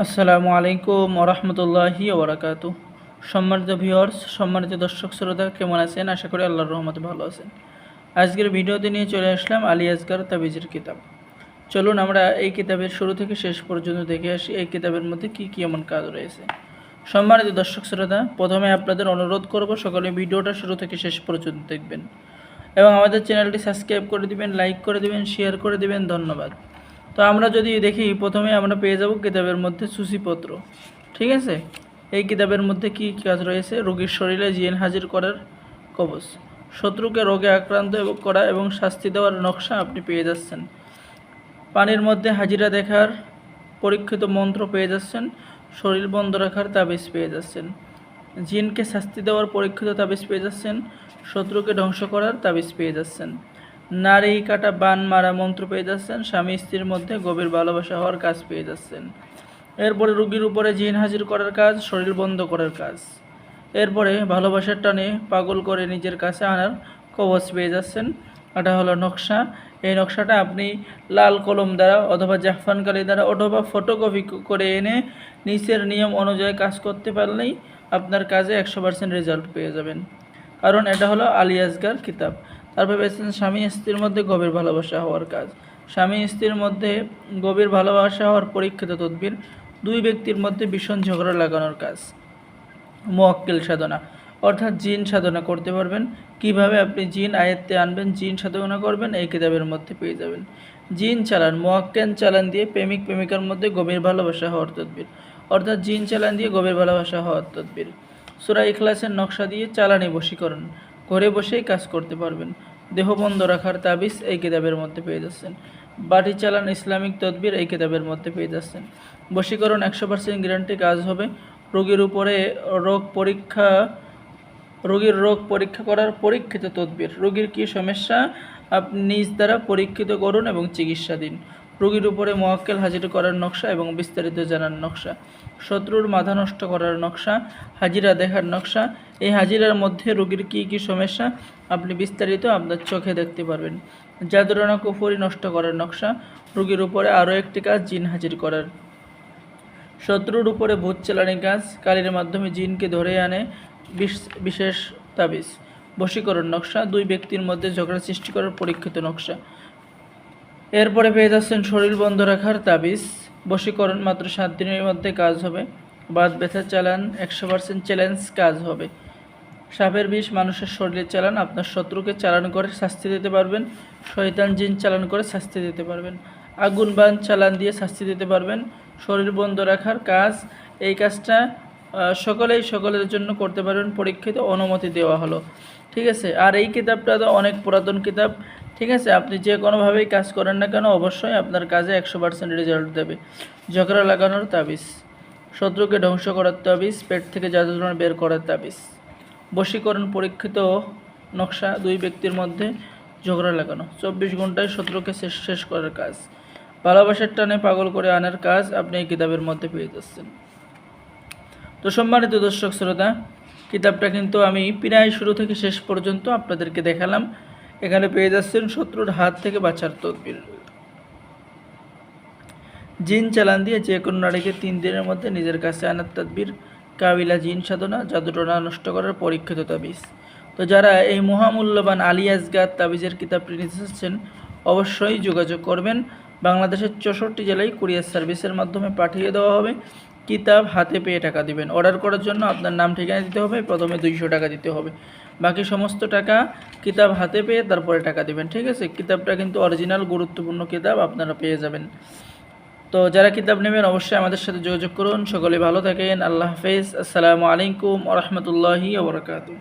আসসালামু আলাইকুম ওরহমতুল্লাহি ওবরাকাতু। সম্মানিত ভিউয়ার্স, সম্মানিত দর্শক শ্রোতা, কেমন আছেন? আশা করি আল্লাহর রহমতে ভালো আছেন। আজকের ভিডিওতে নিয়ে চলে আসলাম আলী আজগার তাবিজের কিতাব। চলুন আমরা এই কিতাবের শুরু থেকে শেষ পর্যন্ত দেখে আসি, এই কিতাবের মধ্যে কি কি এমন কাজ রয়েছে। সম্মানিত দর্শক শ্রোতা, প্রথমে আপনাদের অনুরোধ করব সকলে ভিডিওটা শুরু থেকে শেষ পর্যন্ত দেখবেন। এবং আমাদের চ্যানেলটি সাবস্ক্রাইব করে দিবেন, লাইক করে দিবেন, শেয়ার করে দিবেন। ধন্যবাদ। তো আমরা যদি দেখি, প্রথমে আমরা পেয়ে যাব কিতাবের মধ্যে সূচিপত্র। ঠিক আছে? এই কিতাবের মধ্যে কি কাজ রয়েছে? রোগীর শরীরে জিন হাজির করার কবচ, শত্রুকে রোগে আক্রান্ত এবং করা এবং শাস্তি দেওয়ার নকশা আপনি পেয়ে যাচ্ছেন। পানির মধ্যে হাজিরা দেখার পরীক্ষিত মন্ত্র পেয়ে যাচ্ছেন, শরীর বন্ধ রাখার তাবিজ পেয়ে যাচ্ছেন। জিনকে শাস্তি দেওয়ার পরীক্ষিত তাবিজ পেয়ে যাচ্ছেন, শত্রুকে ধ্বংস করার তাবিজ পেয়ে যাচ্ছেন। নারী কাটা বান মারা মন্ত্র পেয়ে যাচ্ছেন, স্বামী স্ত্রীর মধ্যে গভীর ভালোবাসা হওয়ার কাজ পেয়ে যাচ্ছেন। এরপরে রুগীর উপরে জিন হাজির করার কাজ, শরীর বন্ধ করার কাজ। এরপরে ভালোবাসার টানে পাগল করে নিজের কাছে আনার কবচ পেয়ে যাচ্ছেন। এটা হলো নকশা। এই নকশাটা আপনি লাল কলম দ্বারা অথবা জাফরান কালি দ্বারা অথবা ফটোকপি করে এনে নিচের নিয়ম অনুযায়ী কাজ করতে পারলেই আপনার কাজে একশো পার্সেন্ট রেজাল্ট পেয়ে যাবেন। কারণ এটা হলো আলী আসগার কিতাব। তারপর পেয়েছেন স্বামী স্ত্রীর মধ্যে গভীর ভালোবাসা হওয়ার কাজ। স্বামী স্ত্রীর মধ্যে গভীর ভালোবাসা হওয়ার পরীক্ষিত তদবির দুই ব্যক্তির মধ্যে ভীষণ ঝগড়া লাগানোর কাজ। মোয়াক্কেল সাধনা, অর্থাৎ জিন সাধনা করতে পারবেন। কীভাবে আপনি জিন আয়ত্তে আনবেন, জিন সাধনা করবেন, এই কিতাবের মধ্যে পেয়ে যাবেন। জিন চালান মোয়াক্কেন চালান দিয়ে প্রেমিক প্রেমিকার মধ্যে গভীর ভালোবাসা হওয়ার তদবির। অর্থাৎ জিন চালান দিয়ে গভীর ভালোবাসা হওয়ার তদবির। সুরা ইখলাসের নকশা দিয়ে চালানি বশীকরণ। ঘরে বসেই কাজ করতে পারবেন। দেহ বন্ধ রাখার তাবিজ এই কিতাবের মধ্যে পেয়ে যাচ্ছেন। বাটি চালান ইসলামিক তদবির এই কিতাবের মধ্যে পেয়ে যাচ্ছেন। বশীকরণ একশো পার্সেন্ট গ্যারান্টি কাজ হবে। রোগীর উপরে রোগ পরীক্ষা, রোগীর রোগ পরীক্ষা করার পরীক্ষিত তদবির। রোগীর কি সমস্যা? আপনি নিজ দ্বারা পরীক্ষিত করুন এবং চিকিৎসা দিন। রোগীর উপরে মোয়াক্কেল হাজির করার নকশা এবং বিস্তারিত জানার নকশা। শত্রুর মাথা নষ্ট করার নকশা, হাজিরা দেখার নকশা, এই হাজিরার মধ্যে রোগীর কী কী সমস্যা, আপনি বিস্তারিত আপনার চোখে দেখতে পারবেন। জাদুরানা কুফরি নষ্ট করার নকশা, রোগীর উপরে আরও একটি কাজ, জিন হাজির করার। শত্রুর উপরে ভূত চালানি কাজ, কালির মাধ্যমে জিনকে ধরে আনে, বিশ- বিশেষ তাবিজ, বশীকরণ নকশা, দুই ব্যক্তির মধ্যে ঝগড়া সৃষ্টি করার পরীক্ষিত নকশা। এরপরে পেয়ে যাচ্ছেন শরীর বন্ধ রাখার তাবিজ। বশীকরণ মাত্র সাত দিনের মধ্যে কাজ হবে। বাদ ব্যথা চালান, একশো পার্সেন্ট চ্যালেঞ্জ কাজ হবে। সাপের বিষ মানুষের শরীরে চালান, আপনার শত্রুকে চালান করে শাস্তি দিতে পারবেন। শয়তান জিন চালান করে শাস্তি দিতে পারবেন। আগুন বান চালান দিয়ে শাস্তি দিতে পারবেন। শরীর বন্ধ রাখার কাজ, এই কাজটা সকলেই সকলের জন্য করতে পারবেন। পরীক্ষিত অনুমতি দেওয়া হলো। ঠিক আছে? আর এই কিতাবটা তো অনেক পুরাতন কিতাব। ঠিক আছে? আপনি যে কোনোভাবেই কাজ করেন না কেন, অবশ্যই আপনার কাজে একশো পার্সেন্ট রেজাল্ট দেবে। ঝগড়া লাগানোর তাবিজ, শত্রুকে ধ্বংস করার তাবিজ, পেট থেকে জাদুটনা বের করার তাবিজ। বশীকরণ পরীক্ষিত নকশা দুই ব্যক্তির মধ্যে ঝগড়া লাগানো। চব্বিশ ঘন্টায় শত্রুকে শেষ শেষ করার কাজ। ভালোবাসার টানে পাগল করে আনার কাজ আপনি এই কিতাবের মধ্যে পেয়ে যাচ্ছেন। তো সম্মানিত দর্শক, শ্রোতা, কিতাবটা কিন্তু আমি প্রায় শুরু থেকে শেষ পর্যন্ত আপনাদেরকে দেখালাম। এখানে পেয়ে যাচ্ছেন শত্রুর হাত থেকে বাঁচার তদবির। জিন চালান দিয়ে যে কোনো নারীকে তিন দিনের মধ্যে নিজের কাছে আনার তদবির, কাবিলা জিন সাধনা, জাদুটনা নষ্ট করার পরীক্ষিত তাবিজ। তো যারা এই মহামূল্যবান আলী আসগার তাবিজের কিতাবটি নিতে চাচ্ছেন অবশ্যই যোগাযোগ করবেন। বাংলাদেশের চৌষট্টি জেলায় কুরিয়ার সার্ভিসের মাধ্যমে পাঠিয়ে দেওয়া হবে। কিতাব হাতে পেয়ে টাকা দিবেন। অর্ডার করার জন্য আপনার নাম, ঠিকানা দিতে হবে, প্রথমে দুইশো টাকা দিতে হবে। বাকি সমস্ত টাকা কিতাব হাতে পেয়ে তারপরে টাকা দিবেন, ঠিক আছে? কিতাবটা কিন্তু অরিজিনাল গুরুত্বপূর্ণ কিতাব আপনারা পেয়ে যাবেন। তো যারা কিতাব নেবেন, অবশ্যই আমাদের সাথে যোগাযোগ করুন। সকলে ভালো থাকেন। আল্লাহ হাফেজ। আসসালামু আলাইকুম ওরহমতুল্লাহি ওবরাকাতু